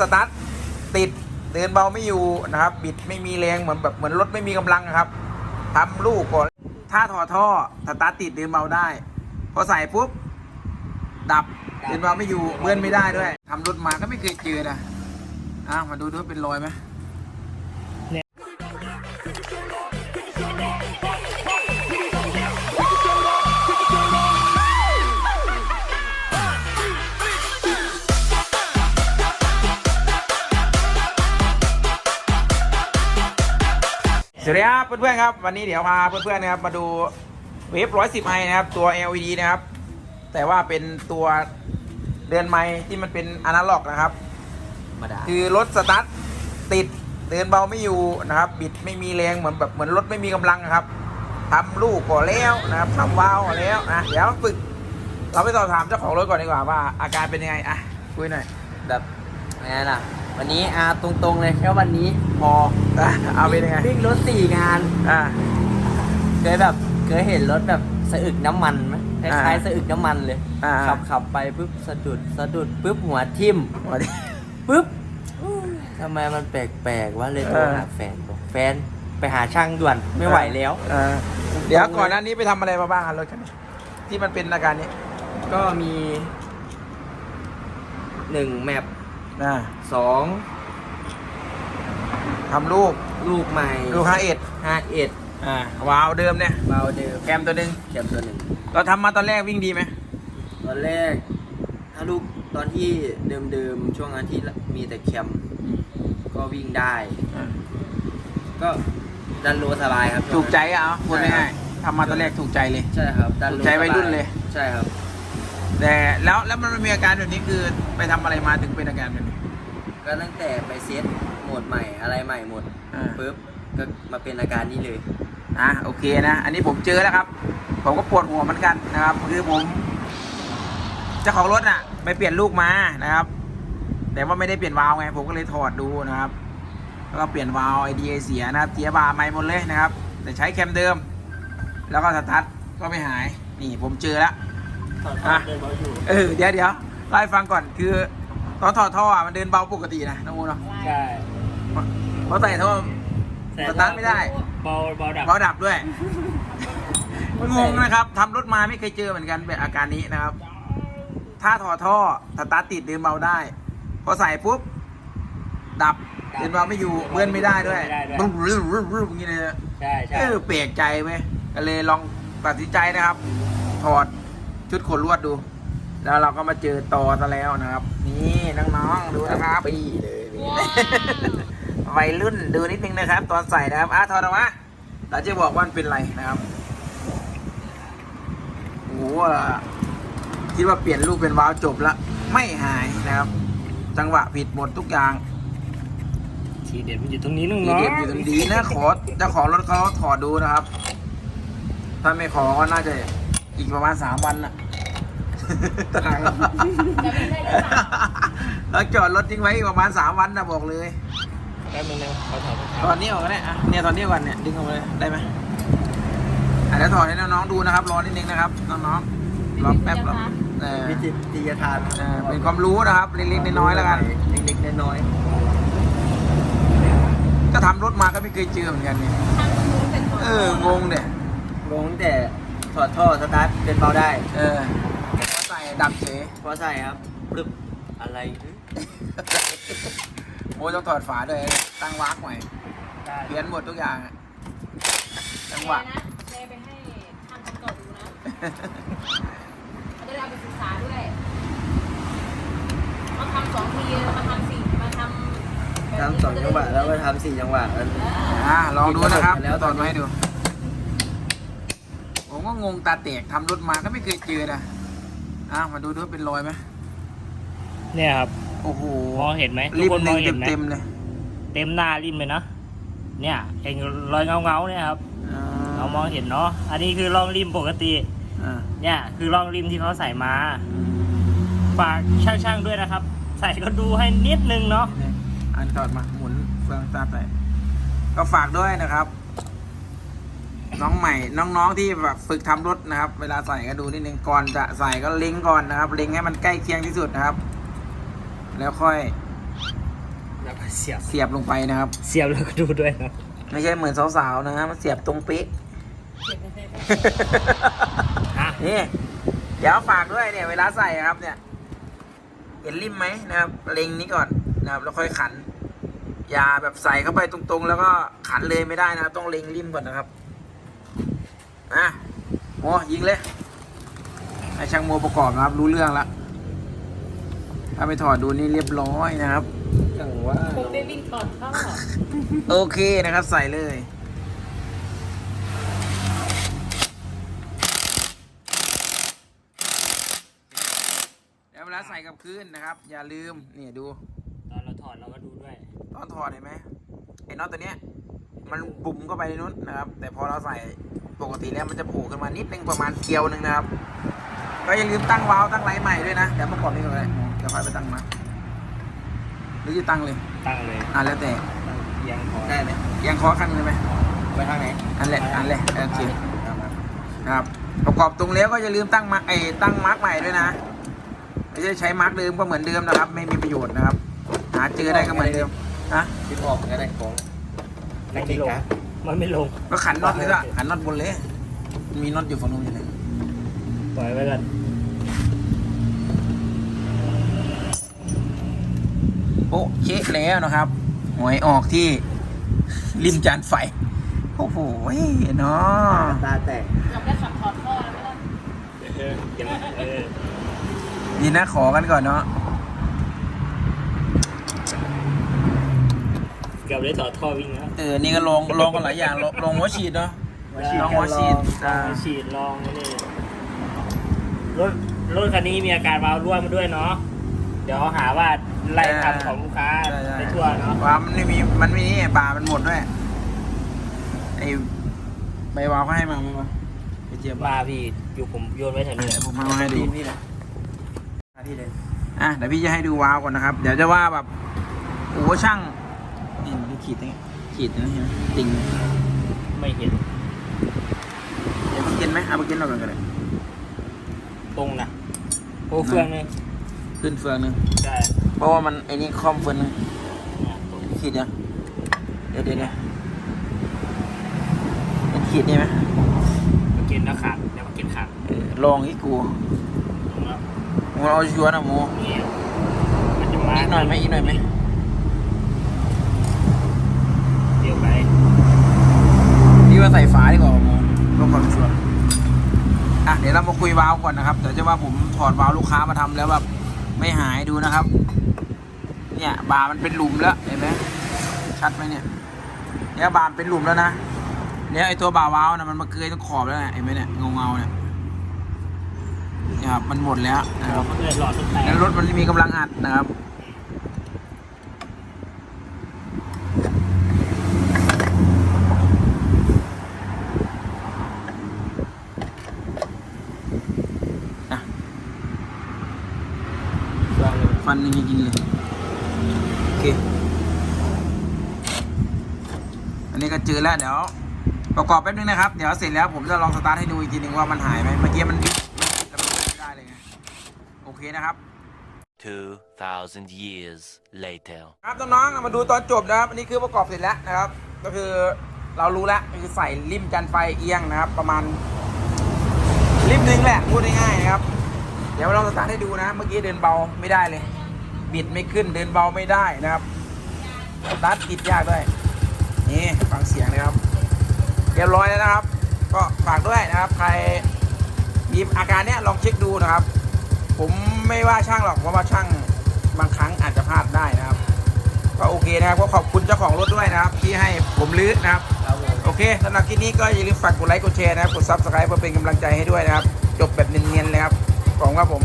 สตาร์ทติดเดินเบาไม่อยู่นะครับ บิดไม่มีแรงเหมือนแบบเหมือนรถไม่มีกำลังครับทำลูกก่อนถ้าถอดท่อสตาร์ทติดเดินเบาได้ พอใส่ปุ๊บ ดับเดินเบาไม่อยู่เบิ้ลไม่ได้ด้วยทำรถมาก็ไม่เคยเจอนะอะมาดูด้วยเป็นรอยไหม เพื่อนๆครับ วันนี้เดี๋ยวพาเพื่อนๆนะครับมาดูเวฟร้อยสิบไอนะครับตัว LED นะครับ แต่ว่าเป็นตัวเดือนไม้ที่มันเป็นอนาล็อกนะครับธรรมดาคือรถสตาร์ทติดเดินเบาไม่อยู่นะครับ บิดไม่มีแรงเหมือนแบบเหมือนรถไม่มีกำลังนะครับทำลูกก่อนแล้วนะครับทำวาล์วก่อนแล้วนะเดี๋ยวฝึก เราไปสอบถามเจ้าของรถก่อนดีกว่าว่าอาการเป็นยังไงอะคุยหน่อยแบบไงล่ะ วันนี้อาตรงๆเลยแค่วันนี้พออะเอาเป็นยังไงวิ่งรถสี่งาน อ่า เคยแบบเคยเห็นรถแบบสะอึกน้ำมันไหมคอ่าล้ายๆสะอึกน้ำมันเลยอ่า ขับขับไปปุ๊บสะดุดสะดุดปุ๊บหัวทิ่มวันนี้ปุ๊บอู้ทำไมมันแปลกๆวะเลยโทรเออ หาแฟนบอกแฟนไปหาช่างด่วนไม่ไหวแล้วเออเดี๋ยวก่อนหน้านี้ไปทำอะไรมาบ้างอะรถคันนี้ที่มันเป็นอาการนี้ ก็มีหนึ่งแมป อ่าสองทำลูกลูกใหม่ลูกห้าเอ็ดห้าเอ็ดอ่าวาล์วเดิมเนี่ยเบาเดิมแคมตัวหนึ่งแคมตัวหนึ่งเราทำมาตอนแรกวิ่งดีไหมตอนแรก ถ้าลูกตอนที่เดิมๆช่วงนั้นที่มีแต่แคมก็วิ่งได้อ่าก็ดันโลสบายครับถูกใจอะเอาพูดใช่ครับง่ายๆทำมาตอนแรกถูกใจเลย ใช่ครับดันโลถูกใจวัยรุ่นเลย ใช่ครับ แต่แล้วแล้วมันมีอาการแบบนี้คือไปทำอะไรมาถึงเป็นอาการแบบนี้ ก็ตั้งแต่ไปเซตโหมดใหม่อะไรใหม่หมดอ่า ปุ๊บก็มาเป็นอาการนี้เลยอะโอเคนะ อันนี้ผมเจอแล้วครับ ผมก็ปวดหัวเหมือนกันนะครับ คือผมเจ้าของรถอะ ไปเปลี่ยนลูกมานะครับ แต่ว่าไม่ได้เปลี่ยนวาล์วไง ผมก็เลยถอดดูนะครับ แล้วก็เปลี่ยนวาล์วไอเดียเสียนะครับเจียบาร์ใหม่หมดเลยนะครับ แต่ใช้แคมเดิม แล้วก็สตาร์ทก็ไม่หาย นี่ผมเจอแล้ว อะเออเดี๋ยวเดี๋ยวเล่าให้ฟังก่อนคือ ตอนถอดท่ออะมันเดินเบาปกตินะน้องมูเนาะใช่เพราะใส่ท่อสตาร์ทไม่ได้เบาเบาดับเบาดับด้วยงงนะครับทำรถมาไม่เคยเจอเหมือนกันแบบอาการนี้นะครับ ถ้าถอดท่อสตาร์ทติดเดินเบาได้ พอใส่ปุ๊บดับเดินเบาไม่อยู่เบิ้ลไม่ได้ด้วยบึ้มรึ้มรึ้มรึ้มอย่างนี้เลยใช่ใช่เออแปลกใจไหมก็เลยลองตัดสินใจนะครับ ถอด ชุดขนลวดดู แล้วเราก็มาเจอต่อซะแล้วนะครับ นี่น้องๆดูนะครับปีเลยนี่วัยรุ่นดูนิดนึงนะครับ ตอนใส่นะครับอะถอดออกมาเราจะบอกว่ามันเป็นไรนะครับโอ้โหคิดว่าเปลี่ยนลูกเป็นวาล์วจบแล้วไม่หายนะครับ จังหวะผิดหมดทุกอย่างทีเด็ดมันอยู่ตรงนี้น้องดีน้องเด็ดอยู่ตรงนี้นะขอเจ้าของรถเขาถอดดูนะครับ ถ้าไม่ขอก็น่าจะ อีกประมาณสามวันน่ะตะขังแล้วจอดรถทิ้งไว้อีกประมาณสามวันนะบอกเลย แป๊บนึงนะขอถอดรองตเท้าอนนี้ออกก็ได้อะเนี่ยตอนนี้ก่อนเนี่ยดึงออกมาเลยได้ไหมอะเดี๋ยวถอดให้น้องๆดูนะครับรอนิดนึงนะครับน้องๆรอแป๊บรอเออวิจิตรยทานเออเป็นความรู้นะครับเล็กๆน้อยๆแล้วกัน เล็กๆน้อยก็ทำรถมาก็ไม่เคยเจอเหมือนกันเนี่ยเอองงเนี่ยๆงงตั้งแต่ถ อดท่อสตาร์ทเป็นเบาได้เออพอใส่ดับเฉยพอใส่ครับปึ๊บอะไรหึโอ้ยต้องถอดฝาด้วยตั้งวากใหม่ได้เปลี่ยนหมดทุกอย่างอะจังหวะนะแม่ไปให้ช่างทำก่อนดูนะเขาจะได้เอาไปศึกษาด้วยมาทำสองทีมาทำสี่มาทำแบบนี้ทำสองจังหวะแล้วก็ทำสี่จังหวะแล้วอ่าลองดูนะครับแล้วถอดมาให้ดูผม ก็งงตาแตกทำรถมาก็ไม่เคยเจอนะอะมาดูด้วยเป็นรอยไหมเนี่ยครับโอ้โหมองเห็นไหมทุริกมคนหมนึ่องงเห็นไหมเต็มๆเลย เต็มหน้าริมเลยนะเนี่ยเองรอยเงาเงาๆเนี่ยครับอ่าเรามองเห็นเนาะอันนี้คือร่องริมปกติอ่าเนี่ยคือร่องริมที่เขาใส่มาฝากช่างๆด้วยนะครับ ใส่ก็ดูให้นิดนึงเนาะเนี่ยอันถอดมาหมุนเฟืองตาแตกก็ฝากด้วยนะครับ น้องใหม่น้องๆที่แบบฝึกทำรถนะครับ เวลาใส่ก็ดูนิดนึงก่อนจะใส่ก็เล็งก่อนนะครับ เล็งให้มันใกล้เคียงที่สุดนะครับ แล้วค่อยเสียบเสียบลงไปนะครับ เสียบแล้วก็ดูด้วยนะไม่ใช่เหมือนสาวๆนะมันเสียบตรงเป๊ะเก็บไปเลยฮะนี่เดี๋ยวฝากด้วยเนี่ย เวลาใส่ครับเนี่ยเห็นริมไหมนะครับเล็งนี้ก่อนนะครับ แล้วค่อยขัน อย่าแบบใส่เข้าไปตรงๆ แล้วก็ขันเลยไม่ได้นะครับต้องเล็งริมก่อนนะครับ อะโอ้ยิงเลยให้ช่างโมประกอบนะครับ รู้เรื่องละถ้าไปถอดดูนี่เรียบร้อยนะครับจังว่าผมได้วิ่งถอดท่อโอเคนะครับ ใส่เลยแล้วเวลาใส่กับคืนนะครับ อย่าลืมนี่ดู ตอนเราถอดเราก็ดูด้วย ตอนถอดเห็นไหมไอ้น็อตตัวเนี้ย มันบุ๋มเข้าไปในนู้นนะครับ แต่พอเราใส่ ปกติแล้วมันจะโผล่ขึ้นมานิดนึงประมาณเกลียวหนึ่งนะครับ ก็อย่าลืมตั้งวาล์วตั้งไรใหม่ด้วยนะเดี๋ยวประกอบนี้ก่อนเลยเดี๋ยวค่อยไปตั้งมาหรือจะตั้งเลย ตั้งเลยอะแล้วแต่ตั้งเอียงพอได้ไหมยังคอขั้นเลยไหมไปทางไหนอันแหละอันแหละโอเคเอามาครับประกอบตรงแล้วก็อย่าลืมตั้งมาร์กไอ้ตั้งมาร์กใหม่ด้วยนะไม่ใช่ใช้มาร์กเดิมก็เหมือนเดิมนะครับ ไม่มีประโยชน์นะครับ หาเจอได้ก็เหมือนเดิมนะคิดออกก็ได้ของมันไม่ลง มันไม่ลง ก็ขันน็อตเลยก็ขันน็อตบนเลยมันมีน็อตอยู่ฝั่งนู้นอยู่เลยปล่อยไว้กันโอ้เช็คแล้วนะครับหวยออกที่ริมจานไฟ โอ้โหเนาะตาแตกอยากได้ขับถอดท่อแล้วไม่ได้เออยังเออนี่นะขอกันก่อนเนาะ เกือบได้ถอดท่อวิ่งแล้วเออ นี่ก็ลองลองกันหลายอย่างลองลองหัวฉีดเนาะลองหัวฉีดอ่าฉีดลองนี่รถรถคันนี้มีอาการวาล์วรั่วมาด้วยเนาะเดี๋ยวหาว่าไล่ทำของลูกค้าใช่ใช่ไปทั่วเนาะว่ามันไม่มีมันไม่นี่ป่ามันหมดด้วยไอ้ใบวาวเขาให้มาไหมวะไปเจียบมาพี่อยู่ผมโยนไว้แถวนี้แหละผมเอามาให้ดู นี่แหละมาที่เลยอะเดี๋ยวพี่จะให้ดูวาวก่อนนะครับ เดี๋ยวจะว่าแบบโอ้โหช่าง นี่มันขีดตรงนี้ขีดตรงนี้เห็นไหมติ่งไม่เห็นเดี๋ยวมากินไหมเอามากินเราก่อนก็ได้ตรงนะโอ้เฟืองนึงขึ้นเฟืองหนึงใช่เพราะว่ามันไอ้นี่คอมเฟืองหนึงอะตรงขีดยังเดี๋ยวเดี๋ยวเดี๋ยวเป็นขีดนี่ไหมมากินแล้วขาดเดี๋ยวมากินขาดเออลองอีกกูตรงแล้วหมูเอาชัวร์นะหมูนี่มันจะมาอีกหน่อยไหมอีกหน่อยไหม เดี๋ยวไป พี่ว่า ใส่ฝาดีกว่าหมูเพื่อความชัวร์อะเดี๋ยวเรามาคุยวาล์วก่อนนะครับเดี๋ยวจะว่าผมถอดวาล์วลูกค้ามาทำแล้วแบบไม่หายดูนะครับ เนี่ยบาร์มันเป็นหลุมแล้วเห็นไหมชัดไหมเนี่ยเนี่ยบาร์มันเป็นหลุมแล้วนะเนี่ยไอตัวบาร์วาล์วนะมันมาเกยตรงขอบแล้วนะเห็นไหมเนี่ยเงาเงาๆเนี่ยเนี่ยครับมันหมดแล้วนะครับมันเกิดหลอดมันแตกแล้วรถมันไม่มีกำลังอัดนะครับ อะ ฟันหนึ่งจริงๆเลย โอเค อันนี้ก็เจอแล้วเดี๋ยว ประกอบแป๊บนึงนะครับ เดี๋ยวเสร็จแล้วผมจะลองสตาร์ทให้ดูอีกทีหนึงว่ามันหายไหมเมื่อกี้มันบิดแล้วมันไม่ได้เลยไงโอเคนะครับ2,000 years later. ครับน้องๆมาดูตอนจบนะครับ อันนี้คือประกอบเสร็จแล้วนะครับ ก็คือเรารู้แล้วคือใส่ริมจันไฟเอียงนะครับ ประมาณริมหนึงแหละพูดง่ายๆนะครับ เดี๋ยวเราสตาร์ทให้ดูนะ เมื่อกี้เดินเบาไม่ได้เลย บิดไม่ขึ้นเดินเบาไม่ได้นะครับสตาร์ทติดยากด้วยนี่ฟังเสียงนะครับเรียบร้อยแล้วนะครับ ก็ฝากด้วยนะครับ ใครมีอาการเนี้ยลองเช็คดูนะครับ ผมไม่ว่าช่างหรอกเพราะว่าช่างบางครั้งอาจจะพลาดได้นะครับ ก็โอเคนะครับก็ขอบคุณเจ้าของรถด้วยนะครับ ที่ให้ผมลื้อนะครับครับผมโอเคสำหรับคลิปนี้ก็อย่าลืมฝากกดไลค์กดแชร์นะครับกดซับสไครป์เพื่อเป็นกำลังใจให้ด้วยนะครับ จบแบบเนียนๆเลยครับขอบคุณครับผม